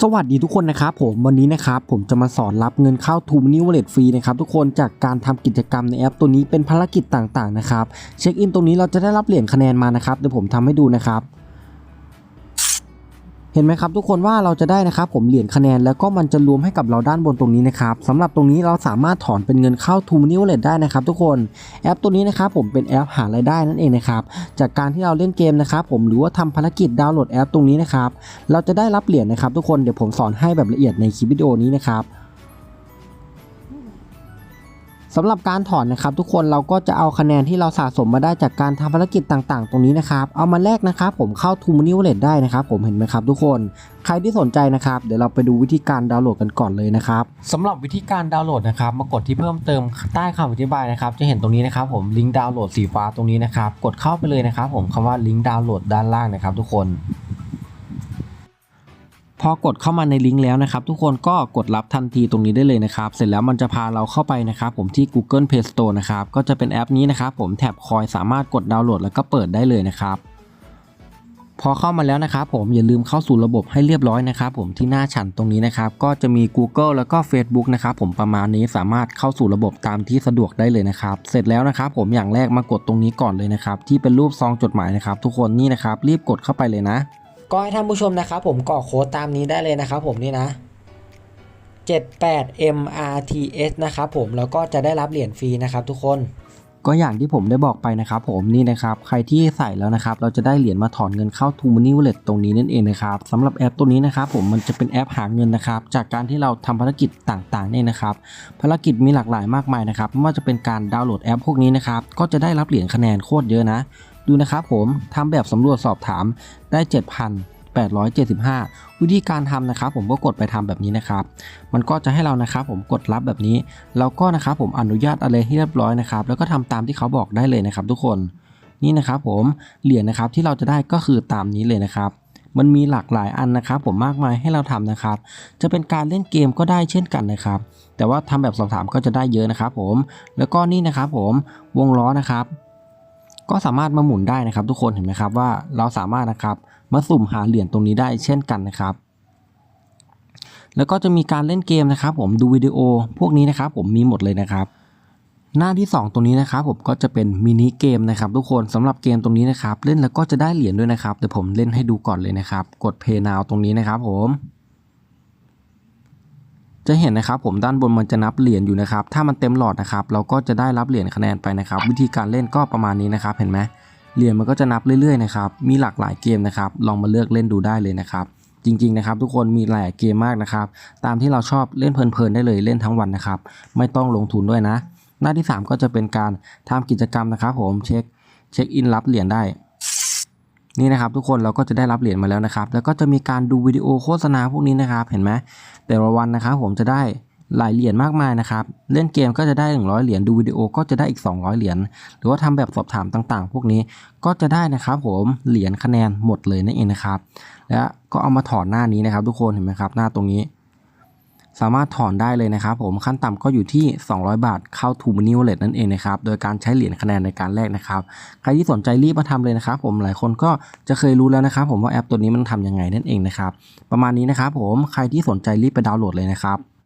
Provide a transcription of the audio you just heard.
สวัสดีทุกคนนะครับผมวันนี้นะครับผมจะมาสอนรับเงินเข้าทูมินิวเลตฟรีนะครับทุกคนจากการทำกิจกรรมในแอปตัวนี้เป็นภารกิจต่างๆนะครับเช็คอินตรงนี้เราจะได้รับเหรียญคะแนนมานะครับเดี๋ยวผมทำให้ดูนะครับ ห็นไหมครับทุกคนว่าเราจะได้นะครับผมเหรียญคะแนนแล้วก็มันจะรวมให้กับเราด้านบนตรงนี้นะครับสำหรับตรงนี้เราสามารถถอนเป็นเงินเข้าทูมินิวเลตได้นะครับทุกคนแอปตัวนี้นะครับผมเป็นแอปหารายได้นั่นเองนะครับจากการที่เราเล่นเกมนะครับผมหรือว่าทำภารกิจดาวน์โหลดแอปตรงนี้นะครับเราจะได้รับเหรียญนะครับทุกคนเดี๋ยวผมสอนให้แบบละเอียดในคลิปวิดีโอนี้นะครับ สำหรับการถอนนะครับทุกคนเราก็จะเอาคะแนนที่เราสะสมมาได้จากการทำภารกิจต่างๆ ตรงนี้นะครับ เอามาแลกนะครับผมเข้าทูมินิวเลตได้นะครับผมเห็นไหมครับทุกคนใครที่สนใจนะครับเดี๋ยวเราไปดูวิธีการดาวน์โหลดกันก่อนเลยนะครับสำหรับวิธีการดาวน์โหลดนะครับมากดที่เพิ่มเติมใต้คำอธิบายนะครับจะเห็นตรงนี้นะครับผมลิงก์ดาวน์โหลดสีฟ้าตรงนี้นะครับกดเข้าไปเลยนะครับผมคำว่าลิงก์ดาวน์โหลดด้านล่างนะครับทุกคน พอกดเข้ามาในลิงก์แล้วนะครับทุกคนก็กดรับทันทีตรงนี้ได้เลยนะครับเสร็จแล้วมันจะพาเราเข้าไปนะครับผมที่ Google Play Store นะครับก็จะเป็นแอปนี้นะครับผมแท็บคอยสามารถกดดาวน์โหลดแล้วก็เปิดได้เลยนะครับพอเข้ามาแล้วนะครับผมอย่าลืมเข้าสู่ระบบให้เรียบร้อยนะครับผมที่หน้าฉันตรงนี้นะครับก็จะมี Google แล้วก็ Facebook นะครับผมประมาณนี้สามารถเข้าสู่ระบบตามที่สะดวกได้เลยนะครับเสร็จแล้วนะครับผมอย่างแรกมากดตรงนี้ก่อนเลยนะครับที่เป็นรูปซองจดหมายนะครับทุกคนนี่นะครับรีบกดเข้าไปเลยนะ ก็ให้ท่านผู้ชมนะครับผมกรอกโค้ดตามนี้ได้เลยนะครับผมนี่นะ 78 MRTS นะครับผมแล้วก็จะได้รับเหรียญฟรีนะครับทุกคนก็อย่างที่ผมได้บอกไปนะครับผมนี่นะครับใครที่ใส่แล้วนะครับเราจะได้เหรียญมาถอนเงินเข้า t ูมินิวเลตตรงนี้นั่นเองนะครับสำหรับแอปตัวนี้นะครับผมมันจะเป็นแอปหาเงินนะครับจากการที่เราทำภารกิจต่างๆเนี่ยนะครับภารกิจมีหลากหลายมากมายนะครับไม่ว่าจะเป็นการดาวน์โหลดแอปพวกนี้นะครับก็จะได้รับเหรียญคะแนนโคตรเยอะนะ ดูนะครับผมทำแบบสำรวจสอบถามได้ 7,875 วิธีการทำนะครับผมก็กดไปทำแบบนี้นะครับ มันก็จะให้เรานะครับผมกดรับแบบนี้ แล้วก็นะครับผมอนุญาตอะไรให้เรียบร้อยนะครับ แล้วก็ทำตามที่เขาบอกได้เลยนะครับ ทุกคนนี่นะครับผมเหรียญนะครับที่เราจะได้ก็คือตามนี้เลยนะครับมันมีหลากหลายอันนะครับ ผมมากมายให้เราทำนะครับ จะเป็นการเล่นเกมก็ได้เช่นกันนะครับ แต่ว่าทำแบบสอบถามก็จะได้เยอะนะครับ ผม แล้วก็นี่นะครับ ผมวงล้อนะครับ ก็สามารถมาหมุนได้นะครับ ทุกคนเห็นไหมครับว่าเราสามารถนะครับมาสุ่มหาเหรียญตรงนี้ได้เช่นกันนะครับ แล้วก็จะมีการเล่นเกมนะครับ ผมดูวิดีโอพวกนี้นะครับ ผมมีหมดเลยนะครับ หน้าที่ 2 ตรงนี้นะครับ ผมก็จะเป็นมินิเกมนะครับ ทุกคนสำหรับเกมตรงนี้นะครับ เล่นแล้วก็จะได้เหรียญด้วยนะครับเดี๋ยวผมเล่นให้ดูก่อนเลยนะครับ กด Play Now ตรงนี้นะครับ ผม จะเห็นนะครับผมด้านบนมันจะนับเหรียญอยู่นะครับ ถ้ามันเต็มหลอดนะครับ เราก็จะได้รับเหรียญคะแนนไปนะครับ วิธีการเล่นก็ประมาณนี้นะครับ เห็นไหมเหรียญมันก็จะนับเรื่อยๆนะครับมีหลากหลายเกมนะครับ ลองมาเลือกเล่นดูได้เลยนะครับ จริงๆนะครับ ทุกคนมีหลายเกมมากนะครับ ตามที่เราชอบเล่นเพลินๆได้เลยเล่นทั้งวันนะครับ ไม่ต้องลงทุนด้วยนะ หน้าที่ 3 ก็จะเป็นการทำกิจกรรมนะครับ ผมเช็คเช็คอินรับเหรียญได้ นี่นะครับทุกคนเราก็จะได้รับเหรียญมาแล้วนะครับ แล้วก็จะมีการดูวิดีโอโฆษณาพวกนี้นะครับ เห็นไหมแต่ละวันนะครับผมจะได้หลายเหรียญมากมายนะครับ เล่นเกมก็จะได้ 100 เหรียญ ดูวิดีโอก็จะได้อีก 200 เหรียญ หรือว่าทำแบบสอบถามต่างๆ พวกนี้ก็จะได้นะครับผม เหรียญคะแนนหมดเลยนั่นเองนะครับ และก็เอามาถอดหน้านี้นะครับ ทุกคน เห็นไหมครับ หน้าตรงนี้ สามารถถอนได้เลยนะครับผมขั้นต่ำก็อยู่ที่ 200 บาทเข้าทูมินิวเลตนั่นเองนะครับโดยการใช้เหรียญคะแนนในการแลกนะครับใครที่สนใจรีบมาทำเลยนะครับผมหลายคนก็จะเคยรู้แล้วนะครับผมว่าแอปตัวนี้มันทำยังไงนั่นเองนะครับประมาณนี้นะครับผมใครที่สนใจรีบไปดาวน์โหลดเลยนะครับ